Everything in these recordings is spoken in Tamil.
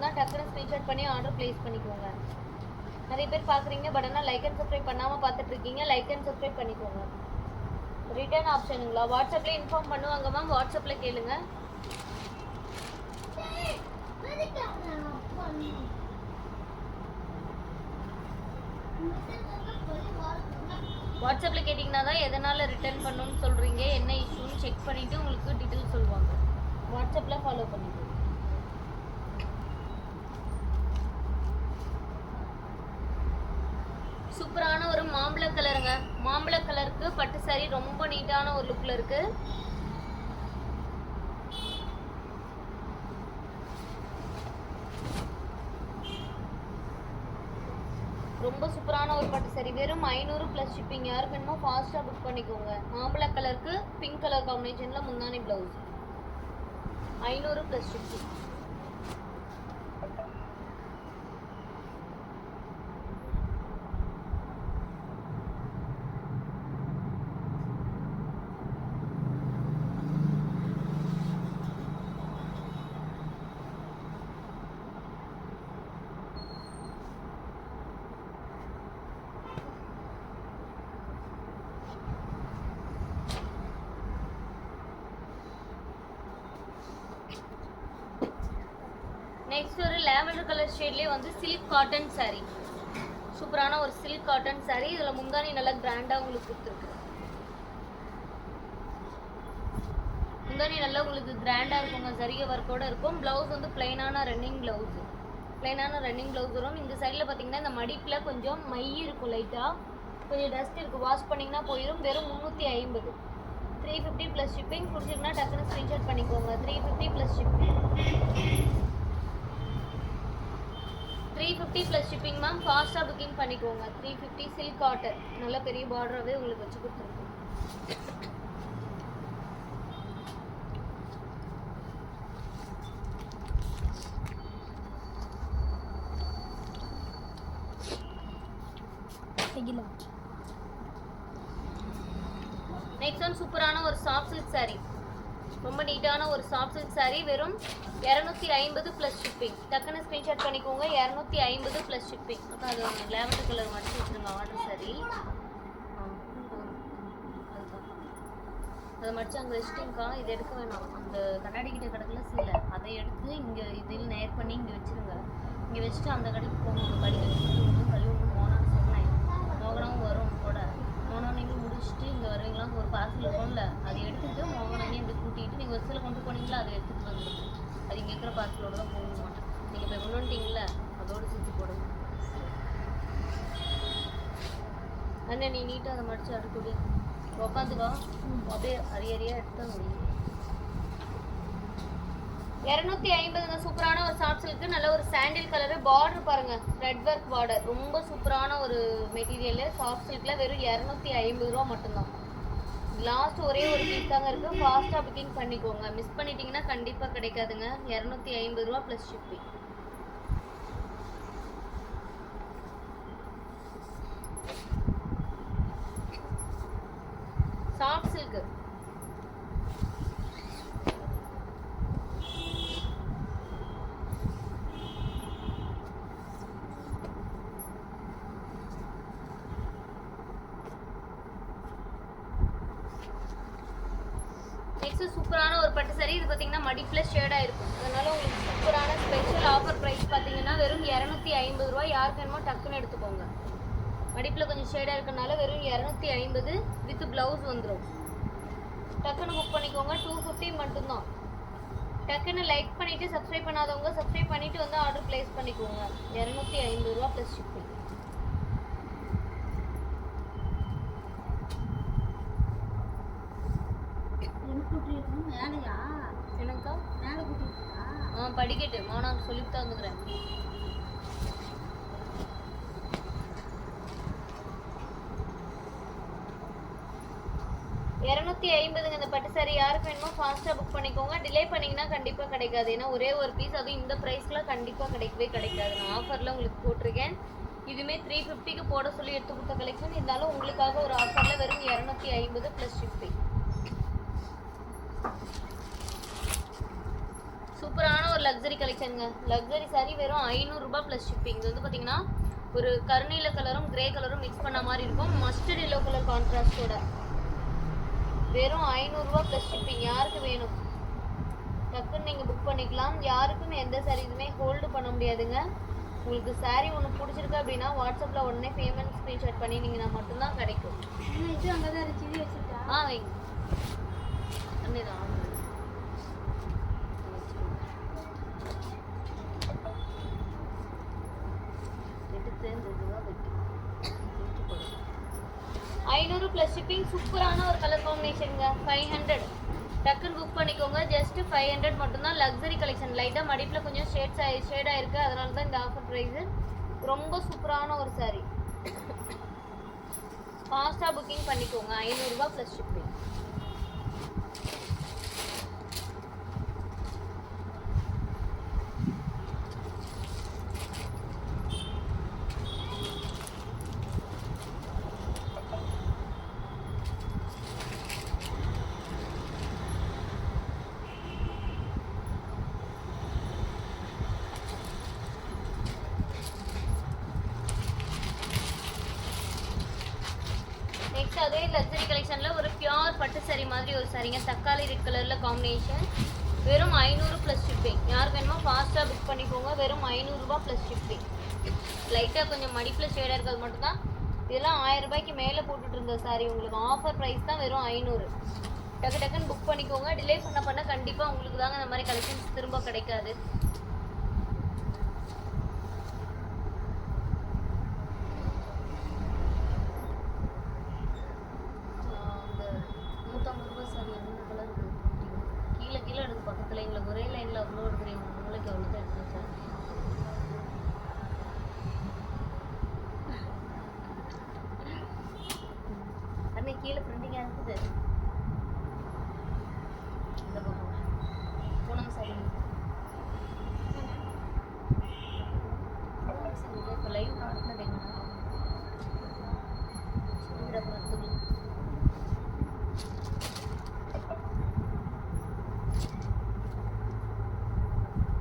இருந்தால் டக்குனு ஸ்க்ரீன்ஷாட் பண்ணி ஆர்டர் ப்ளேஸ் பண்ணிக்கோங்க. நிறைய பேர் பார்க்குறீங்க பட் ஆனால் லைக் அண்ட் சப்ஸ்கிரைப் பண்ணாமல் பார்த்துட்டு இருக்கீங்க லைக் அண்ட் சப்ஸ்கிரைப் பண்ணிக்கோங்க ரிட்டர்ன் ஆப்ஷனுங்களா வாட்ஸ்அப்பில் இன்ஃபார்ம் பண்ணுவாங்க மேம் வாட்ஸ்அப்பில் கேளுங்க. வாட்ஸ்அப்பில் கேட்டிங்கன்னா தான் எதனால் ரிட்டர்ன் பண்ணணும்னு சொல்கிறீங்க என்ன இஷ்யூன்னு செக் பண்ணிவிட்டு உங்களுக்கு டீட்டெயில் சொல்லுவாங்க. வாட்ஸ்அப்பில் ஃபாலோ பண்ணிக்கோங்க. சூப்பரான ஒரு மாம்பழ கலருங்க. மாம்பழ கலருக்கு பட்டு சாரி ரொம்ப நீட்டான ஒரு லுக்ல இருக்கு. ரொம்ப சூப்பரான ஒரு பட்டு சாரி வெறும் ஐநூறு ப்ளஸ் ஷிப்பிங் யாருக்கு வேணுமோ ஃபாஸ்ட்டாக புக் பண்ணிக்கோங்க. மாம்பழ கலருக்கு பிங்க் கலர் காம்பினேஷனில் முந்தானி ப்ளவுஸ் ஐநூறு ப்ளஸ் ஷிப்பிங் நெக்ஸ்ட் ஒரு லேவண்டர் கலர் ஷேட்லேயே வந்து சில்க் காட்டன் சாரீ சூப்பரான ஒரு சில்க் காட்டன் saree. இதில் முந்தானி நல்லா கிராண்டாக உங்களுக்கு கொடுத்துருக்கு. முந்தானி நல்லா உங்களுக்கு கிராண்டாக இருக்குங்க சரிக ஒர்க்கோட இருக்கும். ப்ளவுஸ் வந்து பிளைனான ரன்னிங் ப்ளவுஸ் பிளைனான ரன்னிங் ப்ளவுஸ் வரும். இந்த சைடில் பார்த்தீங்கன்னா இந்த மடிப்பில் கொஞ்சம் மை இருக்கும் லைட்டாக கொஞ்சம் டஸ்ட் இருக்குது வாஷ் பண்ணிங்கன்னா போயிடும் வெறும் முந்நூற்றி ஐம்பது. த்ரீ ஃபிஃப்டி ப்ளஸ் ஷிப்பிங் பிடிச்சிருக்குன்னா டக்குன்னு ஸ்க்ரீன்ஷாட் பண்ணிக்கோங்க. Three fifty plus shipping three fifty plus shipping ma'am ஃபாஸ்ட்டாக புக்கிங் பண்ணிக்கோங்க. த்ரீ ஃபிஃப்டி சில்க் காட்டன் நல்ல பெரிய பார்டராகவே உங்களுக்கு வச்சு கொடுத்துருக்கோம். நெக்ஸ்ட் ஒன் சூப்பரான ஒரு சாஃப்ட் சில்க் saree. ரொம்ப நீட்டான ஒரு சாஃப்ட் சில்க் சாரீ வெறும் இரநூத்தி ஐம்பது ப்ளஸ் ஷிப்பிங் டக்குன்னு ஸ்க்ரீன்ஷாட் பண்ணிக்கோங்க இரநூத்தி ஐம்பது ப்ளஸ் ஷிப்பிங் அப்புறம் அது ஒன்று லேவண்டர் கலர் மட்டும் வச்சுருங்க ஆர்டர் saree. ஆ, அதுதான். அதை மடிச்சு அங்கே வச்சுட்டுங்கக்கா இது எடுக்க வேணாம். அந்த கண்ணாடி கிட்ட கிடக்கல சில அதை எடுத்து இங்கே இதில் நேர் பண்ணி இங்கே வச்சிருங்க. இங்கே வச்சுட்டு அந்த கடைக்கு போகணும் படிக்க இருக்கிற பார்சலோட தான் போக மாட்டேன். நீங்கள் இப்போ கொண்டு வந்துட்டீங்களா அதோடு சுற்றி போடுங்க. அண்ணன் நீ நீட்டாக அதை மடிச்சு அடுக்கடி உக்காந்துக்கோ அப்படியே அரிய அரியா எடுத்து முடியும் இரநூத்தி ஐம்பதுங்க சூப்பரான ஒரு சாஃப்ட் இருக்கு நல்ல ஒரு சாண்டில் கலரு பார்டர் பாருங்க. ரெட் ஒர்க் பார்டர் ரொம்ப சூப்பரான ஒரு மெட்டீரியல் சாஃப்ட் சில்கில் வெறும் இரநூத்தி ஐம்பது ரூபா மட்டும்தான். லாஸ்ட் ஒரே ஒரு பீஸ் தாங்க இருக்கு. ஃபாஸ்ட்டாக புக்கிங் பண்ணிக்கோங்க. மிஸ் பண்ணிட்டீங்கன்னா கண்டிப்பாக கிடைக்காதுங்க. இரநூத்தி ஐம்பது ரூபா ப்ளஸ் ஷிப்பிங் சாஃப்ட் நெக்ஸ்ட் சூப்பரான ஒரு பட்டு saree. இது பார்த்தீங்கன்னா மடிப்பில் ஷேடாக இருக்கும். அதனால உங்களுக்கு சூப்பரான ஸ்பெஷல் ஆஃபர் ப்ரைஸ் பார்த்தீங்கன்னா வெறும் இரநூத்தி ஐம்பது ரூபா யாருக்கு வேணுமோ டக்குன்னு எடுத்துக்கோங்க. மடிப்பில் கொஞ்சம் ஷேடாக இருக்கனால வெறும் இரநூத்தி ஐம்பது வித் ப்ளவுஸ் வந்துடும் டக்குன்னு புக் பண்ணிக்கோங்க. டூ ஃபிஃப்டி மட்டும்தான். டக்குன்னு லைக் பண்ணிவிட்டு சப்ஸ்கிரைப் பண்ணாதவங்க சப்ஸ்கிரைப் பண்ணிவிட்டு வந்து ஆர்டர் ப்ளேஸ் பண்ணிக்கோங்க. இரநூத்தி ஐம்பது ரூபா ப்ளஸ் ஷிப்பிங் கூட்டிருக்கா ஆ படிக்கட்டு. மாணவன் சொல்லிட்டு தான் வந்துக்கிறேன் இரநூத்தி ஐம்பதுங்க. இந்த பட்டு saree யாருக்கு வேணுமோ ஃபாஸ்ட்டாக புக் பண்ணிக்கோங்க. டிலே பண்ணிங்கன்னா கண்டிப்பாக கிடைக்காது. ஏன்னா ஒரே ஒரு பீஸ் அதுவும் இந்த ப்ரைஸில் கண்டிப்பாக கிடைக்கவே கிடைக்காது. நான் ஆஃபரில் உங்களுக்கு போட்டிருக்கேன். இதுவுமே த்ரீ ஃபிஃப்டிக்கு போட சொல்லி எடுத்து கொடுத்த கலெக்ஷன் இருந்தாலும் உங்களுக்காக ஒரு ஆஃபரில் வெறும் இரநூத்தி ஐம்பது ப்ளஸ் ஷிப்பிங் சூப்பரான ஒரு லக்ஸரி கலெக்ஷனுங்க லக்ஸரி saree வெறும் ஐநூறுரூபா ப்ளஸ் ஷிப்பிங் இது வந்து பார்த்தீங்கன்னா ஒரு கருநீல கலரும் கிரே கலரும் மிக்ஸ் பண்ண மாதிரி இருக்கும். மஸ்டர்ட் எல்லோ கலர் கான்ட்ராஸ்டோட வெறும் ஐநூறுரூவா ப்ளஸ் ஷிப்பிங் யாருக்கு வேணும்? டக்குன்னு நீங்கள் புக் பண்ணிக்கலாம். யாருக்கும் எந்த சாரீஸுமே ஹோல்டு பண்ண முடியாதுங்க. உங்களுக்கு saree ஒன்று பிடிச்சிருக்கு அப்படின்னா வாட்ஸ்அப்பில் உடனே பேமெண்ட் ஸ்க்ரீன்ஷாட் பண்ணினீங்கன்னா மட்டும்தான் கிடைக்கும். ஆ வைங்க அண்ணே தான் ஆன் பண்ணு. எடுத்து இந்த இதுவா வெட்டி வெட்டி போடு. ஐநூறு ப்ளஸ் ஷிப்பிங் சூப்பரான ஒரு கலர் காம்பினேஷனுங்க ஃபைவ் ஹண்ட்ரட் டக்குன்னு புக் பண்ணிக்கோங்க. ஜஸ்ட் ஃபைவ் ஹண்ட்ரட் மட்டும்தான் லக்ஸரி கலெக்ஷன் லைட்டாக மடிப்பில் கொஞ்சம் ஷேட்ஸ் ஆகி ஷேட் ஆகிருக்கு அதனால தான் இந்த ஆஃபர் ப்ரைஸு ரொம்ப சூப்பரான ஒரு saree. ஃபாஸ்ட்டாக புக்கிங் பண்ணிக்கோங்க. ஐநூறுரூபா ப்ளஸ் ஷிப்பிங் நெக்ஸ்ட் அதே லக்ஸரி கலெக்ஷனில் ஒரு பியூர் பட்டு சரி மாதிரி ஒரு சரிங்க தக்காளி ரெட் கலரில் காம்பினேஷன் வெறும் ஐநூறு ப்ளஸ் ஷிப்பிங் யார் வேணுமோ ஃபாஸ்ட்டாக புக் பண்ணிக்கோங்க. வெறும் ஐநூறுரூபா ப்ளஸ் ஷிப்பிங் லைட்டாக கொஞ்சம் மடிப்பில் ஷேடாக இருக்கிறது மட்டும்தான். இதெல்லாம் ஆயிரம் ரூபாய்க்கு மேலே போட்டுட்டு இருந்த சாரி உங்களுக்கு ஆஃபர் ப்ரைஸ் தான் வெறும் ஐநூறு. டக்கு டக்குன்னு புக் பண்ணிக்கோங்க. டிலே பண்ண பண்ண கண்டிப்பாக உங்களுக்கு தாங்க இந்த மாதிரி கலெக்ஷன்ஸ் திரும்ப கிடைக்காது அந்த நூற்றம்பது ரூபா சாரி என்ன கலர் கீழே கீழே எடுக்கு பக்கத்தில் எங்களுக்கு ஒரே லைனில் அவ்வளோ எடுக்கிறீங்க உங்களுக்கு எவ்வளோ தான் எடுத்தேன் சார் அண்ணே கீழே பிரிண்டிங்காக இருக்குது இந்த பக்கம் பூனம் சாரி பூனம் சாரி இப்போ லைவ் நடந்தது எங்கன்னா இந்த பக்கத்துல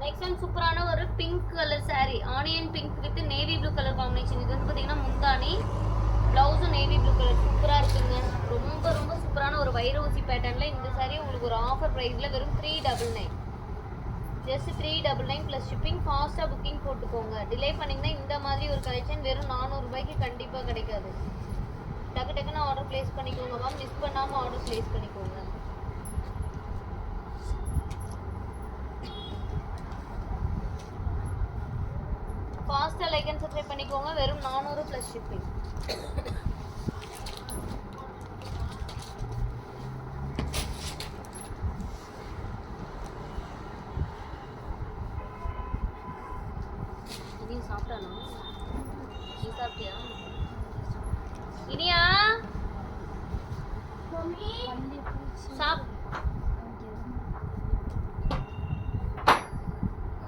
நெக்ஸ்ட் ஒன் சூப்பரான ஒரு pink colour saree onion pink with navy blue colour combination இது வந்து பார்த்தீங்கன்னா முந்தானி ப்ளவுஸும் நேவி ப்ளூ கலர் சூப்பராக இருக்குங்க. ரொம்ப ரொம்ப சூப்பரான ஒரு வைர பேட்டர்னில் இந்த saree உங்களுக்கு ஒரு ஆஃபர் ப்ரைஸில் வெறும் three double nine just three double nine plus shipping ஃபாஸ்ட்டாக புக்கிங் போட்டுக்கோங்க. டிலே பண்ணிங்கன்னா இந்த மாதிரி ஒரு கலெக்ஷன் வெறும் நானூறுரூபாய்க்கு கண்டிப்பாக கிடைக்காது. டக்கு டக்குன்னு ஆர்டர் ப்ளேஸ் பண்ணிக்கோங்க மேம் மிஸ் பண்ணாமல் ஆர்டர் ப்ளேஸ் பண்ணிக்கோங்க ஃபாஸ்ட்டாக லைக் அண்ட் சப்ஸ்கிரைப் பண்ணிக்கோங்க நானூறு ப்ளஸ் ஷிப்பிங் இதையும் சாப்பிட்டானா நீ சாப்பிட்டியா? இனியா? மம்மி சாப்.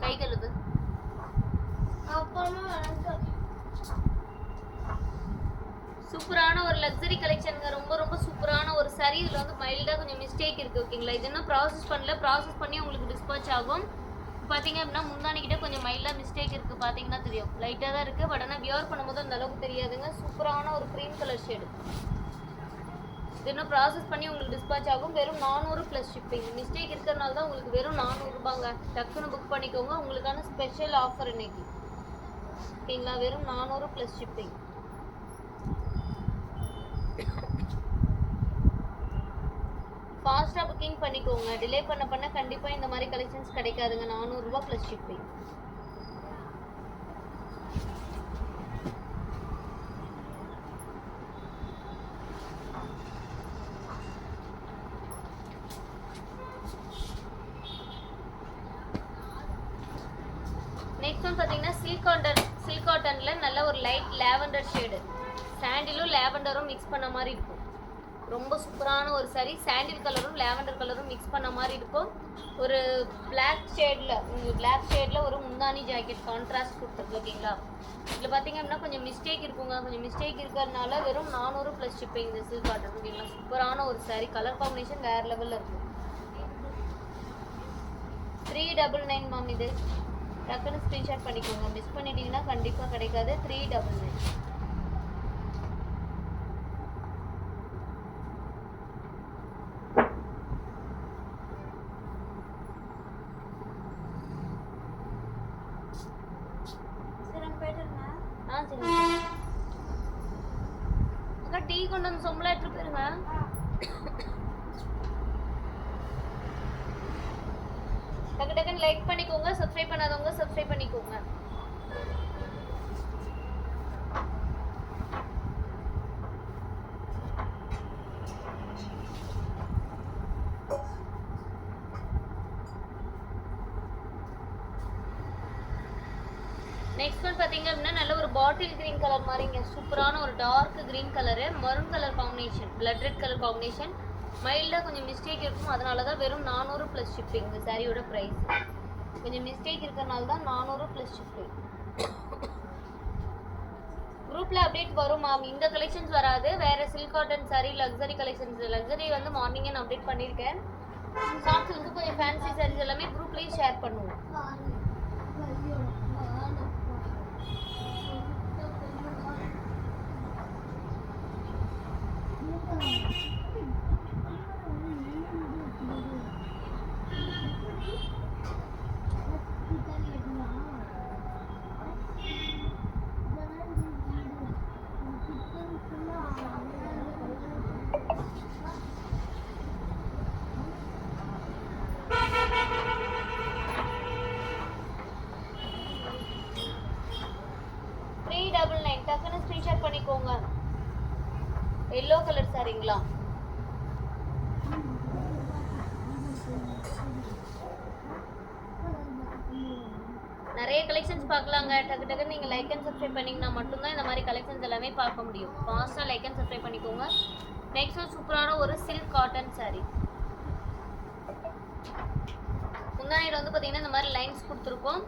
கை கழுவு. அப்புறமா வணக்கம் சூப்பரான ஒரு லக்ஸரி கலெக்ஷனுங்க ரொம்ப ரொம்ப சூப்பரான ஒரு சரி இதில் வந்து மைல்டாக கொஞ்சம் மிஸ்டேக் இருக்குது ஓகேங்களா இது இன்னும் ப்ராசஸ் பண்ணல. ப்ராசஸ் பண்ணி உங்களுக்கு டிஸ்பாச் ஆகும். பார்த்தீங்க அப்படின்னா முந்தானிக்கிட்ட கொஞ்சம் மைல்டாக மிஸ்டேக் இருக்குது பார்த்தீங்கன்னா தெரியும். லைட்டாக தான் இருக்குது பட் ஆனால் வியர் பண்ணும்போது அந்த அளவுக்கு தெரியாதுங்க. சூப்பரான ஒரு க்ரீம் கலர் ஷேடு இது இன்னும் ப்ராசஸ் பண்ணி உங்களுக்கு டிஸ்பாச் ஆகும். வெறும் நானூறு ப்ளஸ் ஷிப்பிங் மிஸ்டேக் இருக்கிறனால தான் உங்களுக்கு வெறும் நானூறுபாங்க டக்குன்னு புக் பண்ணிக்கோங்க. உங்களுக்கான ஸ்பெஷல் ஆஃபர் இன்னைக்கு. ஓகேங்களா வெறும் நானூறு ப்ளஸ் ஷிப்பிங் ஃபாஸ்ட்டாக புக்கிங் பண்ணிக்கோங்க. டிலே பண்ண பண்ண கண்டிப்பாக இந்த மாதிரி கலெக்ஷன்ஸ் கிடைக்காதுங்க. நானூறுரூவா ப்ளஸ் ஷிப்பிங் நெக்ஸ்ட் ஒன் பார்த்தீங்கன்னா சில்க் காட்டன் சில்க் காட்டனில் நல்ல ஒரு லைட் லேவண்டர் ஷேடு சாண்டிலும் லேவண்டரும் மிக்ஸ் பண்ண மாதிரி ரொம்ப சூப்பரான ஒரு saree. சாண்டில் கலரும் லேவண்டர் கலரும் மிக்ஸ் பண்ண மாதிரி இருக்கும். ஒரு பிளாக் ஷேடில் பிளாக் ஷேடில் ஒரு முந்தானி ஜாக்கெட் கான்ட்ராஸ்ட் கொடுத்துருக்கு ஓகேங்களா? இதில் பார்த்தீங்க அப்படின்னா கொஞ்சம் மிஸ்டேக் இருக்குங்க. கொஞ்சம் மிஸ்டேக் இருக்கிறதுனால வெறும் நானூறு ப்ளஸ் ஷிப்பிங் இந்த சில்க் காட்டன் ஓகேங்களா? சூப்பரான ஒரு saree. கலர் காம்பினேஷன் வேறு லெவலில் இருக்கும் த்ரீ டபுள் நைன் மேம் இது. டக்குன்னு ஸ்க்ரீன்ஷாட் பண்ணிக்கோங்க. மிஸ் பண்ணிட்டீங்கன்னா கண்டிப்பாக கிடைக்காது. த்ரீ டபுள் நைன் சரி நம்ம போயிட்டு இருங்க ஆ சரி அக்கா டீ கொண்டு வந்து சொம்பளம் எடுத்துட்டு போயிருங்க டக்கு டக்குன்னு லைக் பண்ணிக்கோங்க சப்ஸ்கிரைப் பண்ணாதவங்க சப்ஸ்கிரைப் பண்ணிக்கோங்க. நெக்ஸ்ட் ஒன் பார்த்தீங்க அப்படின்னா நல்ல ஒரு பாட்டில் கிரீன் கலர் மாதிரிங்க. சூப்பரான ஒரு dark green colour maroon colour combination blood red colour combination மைல்டாக கொஞ்சம் மிஸ்டேக் இருக்கும் அதனால தான் வெறும் நானூறு ப்ளஸ் ஷிப்பிங் இந்த சாரியோட ப்ரைஸ் கொஞ்சம் மிஸ்டேக் இருக்கிறனால தான் நானூறு ப்ளஸ் ஷிப்பிங் குரூப்பில் அப்டேட் வரும் மேம் இந்த கலெக்ஷன்ஸ் வராது. வேறு silk cotton sari luxury collections luxury வந்து மார்னிங்கே நான் அப்டேட் பண்ணியிருக்கேன். ஷாப்ஸ் வந்து கொஞ்சம் ஃபேன்சி சாரீஸ் எல்லாமே குரூப்லேயும் ஷேர் பண்ணுவோம். த்ரீ டபுள் நைன் டக்குன்னு ஸ்க்ரீன்ஷாட் பண்ணிக்கோங்க எல்லோ கலர் சாரிங்களா நிறைய கலெக்ஷன்ஸ் பார்க்கலாங்க. டக்கு டக்கு நீங்கள் லைக் அண்ட் சப்ஸ்கிரைப் பண்ணிங்கன்னா மட்டும்தான் இந்த மாதிரி கலெக்ஷன்ஸ் எல்லாமே பார்க்க முடியும். ஃபாஸ்ட்டாக லைக் அண்ட் சப்ஸ்கிரைப் பண்ணிக்கோங்க. நெக்ஸ்ட் ஒரு சூப்பரான ஒரு சில்க் காட்டன் saree. முந்தானியில் வந்து பார்த்தீங்கன்னா இந்த மாதிரி லைன்ஸ் கொடுத்துருக்கோம்.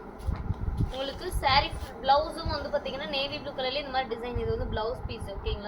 உங்களுக்கு saree ப்ளவுஸும் வந்து பார்த்தீங்கன்னா நேவி ப்ளூ கலர்லேயே இந்த மாதிரி டிசைன் இது வந்து ப்ளவுஸ் பீஸ் ஓகேங்களா